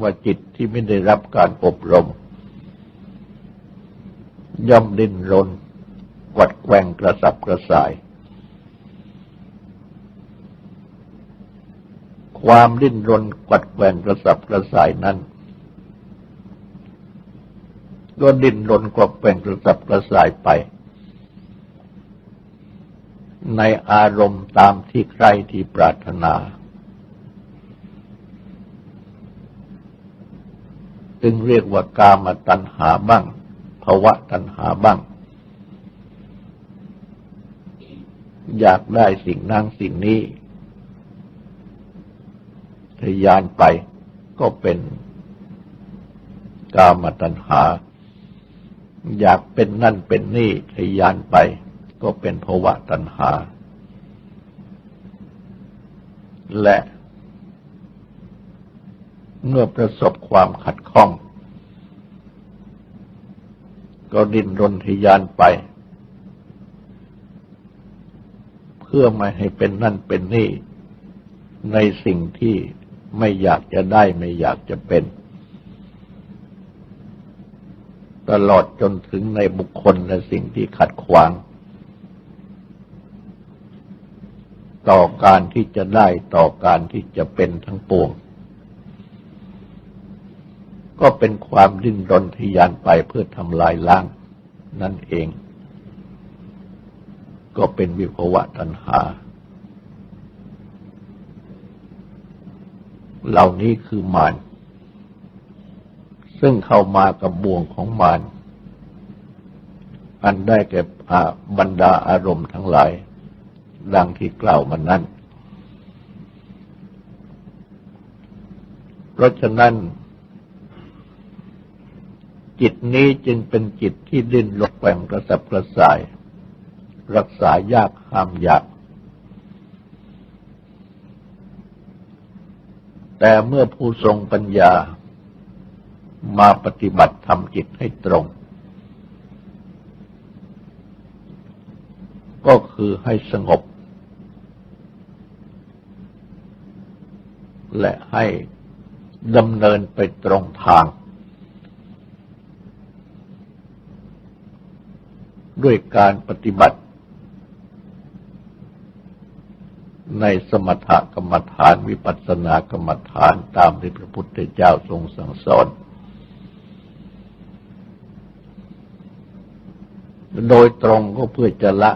ว่าจิตที่ไม่ได้รับการอบรม ย่อมดิ้นรนกวัดแกว่งกระสับกระส่าย ความดิ้นรนกัดแกว่งกระสับกระส่ายนั้นก็ดิ้นรนกัดแกว่งกระสับกระส่ายไป ในอารมณ์ตามที่ใครที่ปรารถนา จึงเรียกว่ากามตัณหาบ้างภวะตัณหาบ้าง อยากได้สิ่งนั้นสิ่งนี้ทยานไปก็เป็นกามตัณหา อยากเป็นนั่นเป็นนี่ทยานไป ก็เป็นภวะตัณหา และ เมื่อประสบความขัดข้อง ก็ดิ้นรนทยานไป เพื่อไม่ให้เป็นนั่นเป็นนี่ ในสิ่งที่ไม่อยากจะได้ไม่อยากจะเป็น ตลอดจนถึงในบุคคลและสิ่งที่ขัดขวาง ต่อการที่จะได้ต่อการที่จะเป็นทั้งปวง ก็เป็นความดิ้นรนทยานไปเพื่อทำลายล้าง นั่นเอง ก็เป็นวิภวะตัณหา เหล่านี้คือมารซึ่งเข้ามากับบ่วงของมารอันได้แก่บรรดาอารมณ์ทั้งหลาย ดังที่กล่าวมานั้น เพราะฉะนั้นจิตนี้ จึงเป็นจิตที่ดิ้นหลบแกว่งกระสับกระส่าย รักษายากห้ามยาก แต่เมื่อผู้ทรงปัญญามาปฏิบัติทำจิตให้ตรง ก็คือให้สงบ และให้ดำเนินไปตรงทาง ด้วยการปฏิบัติ ในสมถกรรมฐานวิปัสสนากรรมฐานตามที่พระพุทธเจ้าทรงสั่งสอน โดยตรงก็เพื่อจะละ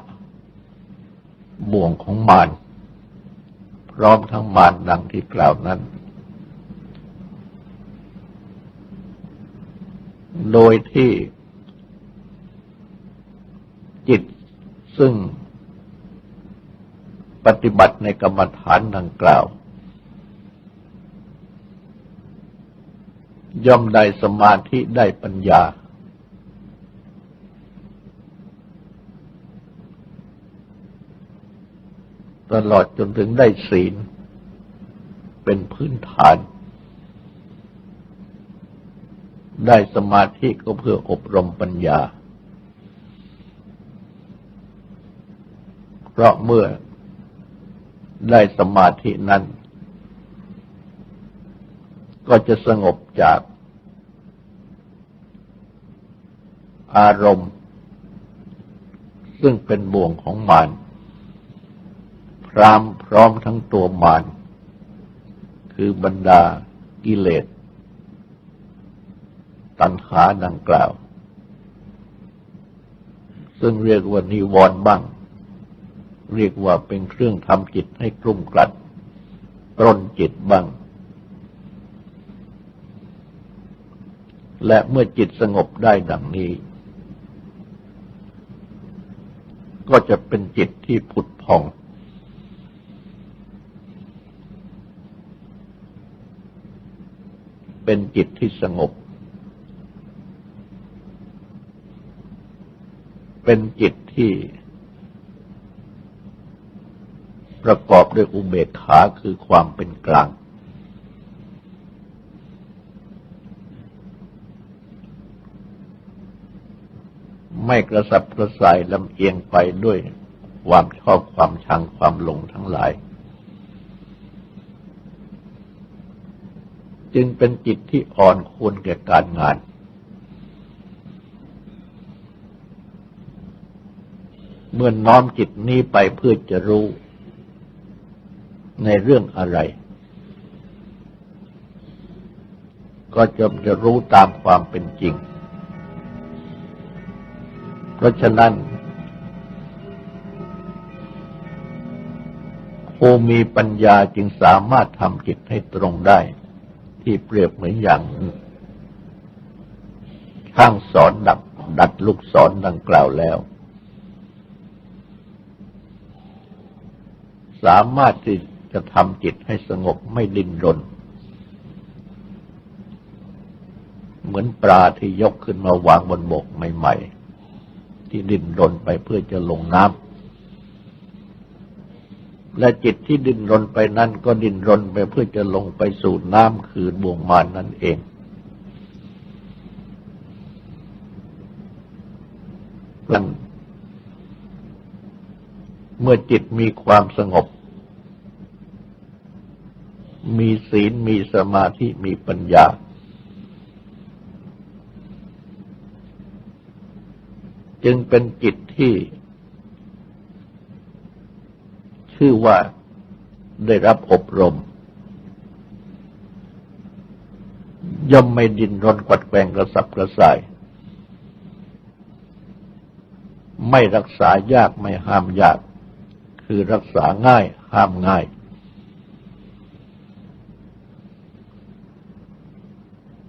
บ่วงของมารพร้อมทั้งมารดังที่กล่าวนั้น โดยที่ จิตซึ่งปฏิบัติในกรรมฐานดังกล่าว ย่อมได้สมาธิได้ปัญญา ตลอดจนถึงได้ศีล เป็นพื้นฐาน ได้สมาธิก็เพื่ออบรมปัญญา เพราะเมื่อได้สมาธินั้น ก็จะสงบจากอารมณ์ ซึ่งเป็นบ่วงของมารพร้อมพร้อมทั้งตัวมารคือบรรดากิเลส ตัณหาดังกล่าว ซึ่งเรียกว่านิวรณ์บ้าง เรียกว่าเป็นเครื่องทำจิตให้กลุ่มกลัดปรนจิตบ้าง และเมื่อจิตสงบได้ดังนี้ ก็จะเป็นจิตที่ผุดผ่อง เป็นจิตที่สงบ เป็นจิตที่ ประกอบด้วยอุเบกขาคือความเป็นกลาง ไม่กระสับกระส่ายลำเอียงไปด้วยความชอบความชังความหลงทั้งหลาย จึงเป็นจิตที่อ่อนควรแก่การงานเมื่อน้อมจิตนี้ไปเพื่อจะรู้ ในเรื่องอะไร ก็จะจะรู้ตามความเป็นจริง เพราะฉะนั้นผู้มีปัญญาจึงสามารถทำจิตให้ตรงได้ ที่เปรียบเหมือนอย่างช่างสอนดับดัดลูกศรดังกล่าวแล้ว สามารถที่ จะทำจิตให้สงบไม่ดิ้นรน เหมือนปลาที่ยกขึ้นมาวางบนบกใหม่ ๆ ที่ดิ้นรนไปเพื่อจะลงน้ำและจิตที่ดิ้นรนไปนั้นก็ดิ้นรนไปเพื่อจะลงไปสู่น้ำคือบ่วงมานนั่นเองมันเมื่อจิตมีความสงบ มีศีล มีสมาธิ มีปัญญา จึงเป็นจิตที่ ชื่อว่าได้รับอบรม ย่อมไม่ดินรนกวัดแกงกระสับกระส่าย ไม่รักษายากไม่ห้ามยาก คือรักษาง่ายห้ามง่าย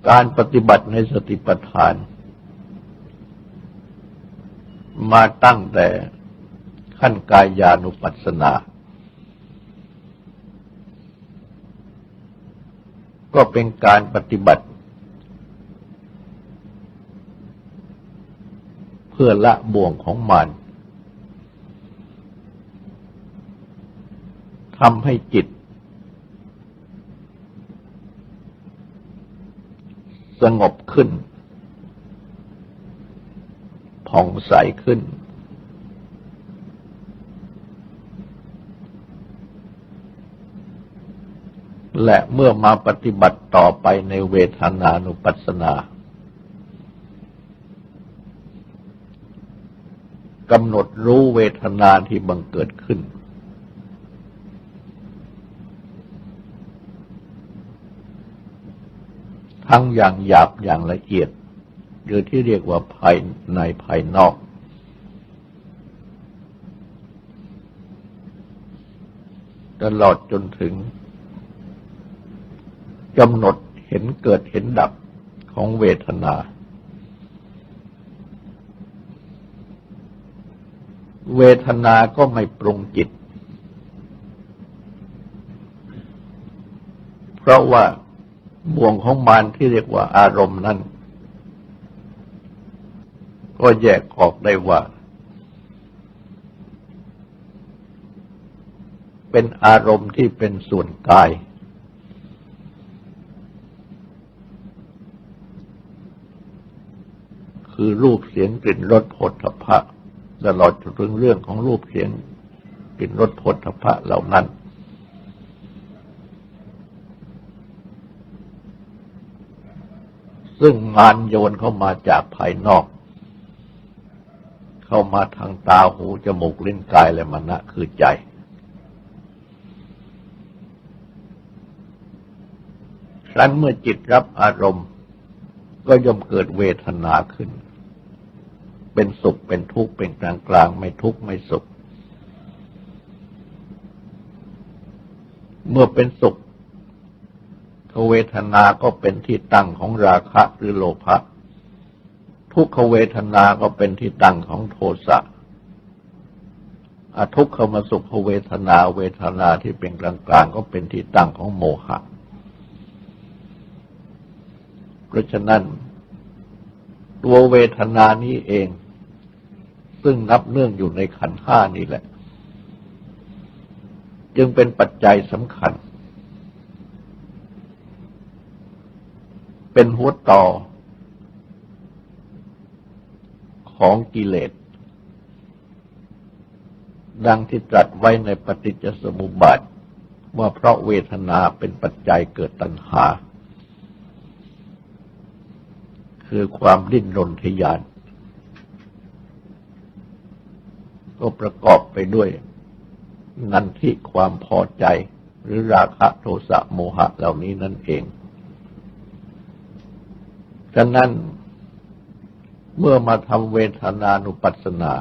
การปฏิบัติในสติปัฏฐาน มาตั้งแต่ขั้นกายานุปัสสนา ก็เป็นการปฏิบัติ เพื่อละบ่วงของมันทำให้จิต สงบขึ้น ผ่องใสขึ้น และเมื่อมาปฏิบัติต่อไปในเวทนานุปัสสนากำหนดรู้เวทนาที่บังเกิดขึ้น ทั้งอย่างหยาบอย่างละเอียด หรือที่เรียกว่าภายในภายนอก ตลอดจนถึงกำหนดเห็นเกิดเห็นดับของเวทนา เวทนาก็ไม่ปรุงจิต เพราะว่า บ่วงของมารที่เรียกว่าอารมณ์นั้น ก็แยกออกได้ว่า เป็นอารมณ์ที่เป็นส่วนกาย คือรูปเสียงกลิ่นรสผลทพะตลอดจนถึงเรื่องของรูปเสียงกลิ่นรสผลทพะเหล่านั้น ซึ่งงานโยนเข้ามาจากภายนอก เข้ามาทางตาหูจมูกลิ้นกายและมณะคือใจ ครั้นเมื่อจิตรับอารมณ์ ก็ย่อมเกิดเวทนาขึ้น เป็นสุขเป็นทุกข์เป็นกลางกลางไม่ทุกข์ไม่สุข เมื่อเป็นสุข เวทนาก็เป็นที่ตั้งของราคะหรือโลภะ ทุกขเวทนาก็เป็นที่ตั้งของโทสะอทุกขมสุขเวทนาเวทนาที่เป็นกลางกลางก็เป็นที่ตั้งของโมหะ เพราะฉะนั้น ตัวเวทนานี้เอง ซึ่งนับเนื่องอยู่ในขันห้านี่แหละ จึงเป็นปัจจัยสำคัญ เป็นหัวต่อ ของกิเลส ดังที่ตรัสไว้ในปฏิจจสมุปบาท ว่าเพราะเวทนาเป็นปัจจัยเกิดตัณหา คือความดิ้นรนทยาน ก็ประกอบไปด้วย นันทิความพอใจหรือราคะโทสะโมหะเหล่านี้นั่นเอง ฉะนั้นเมื่อมาทำเวทนานุปัสสนา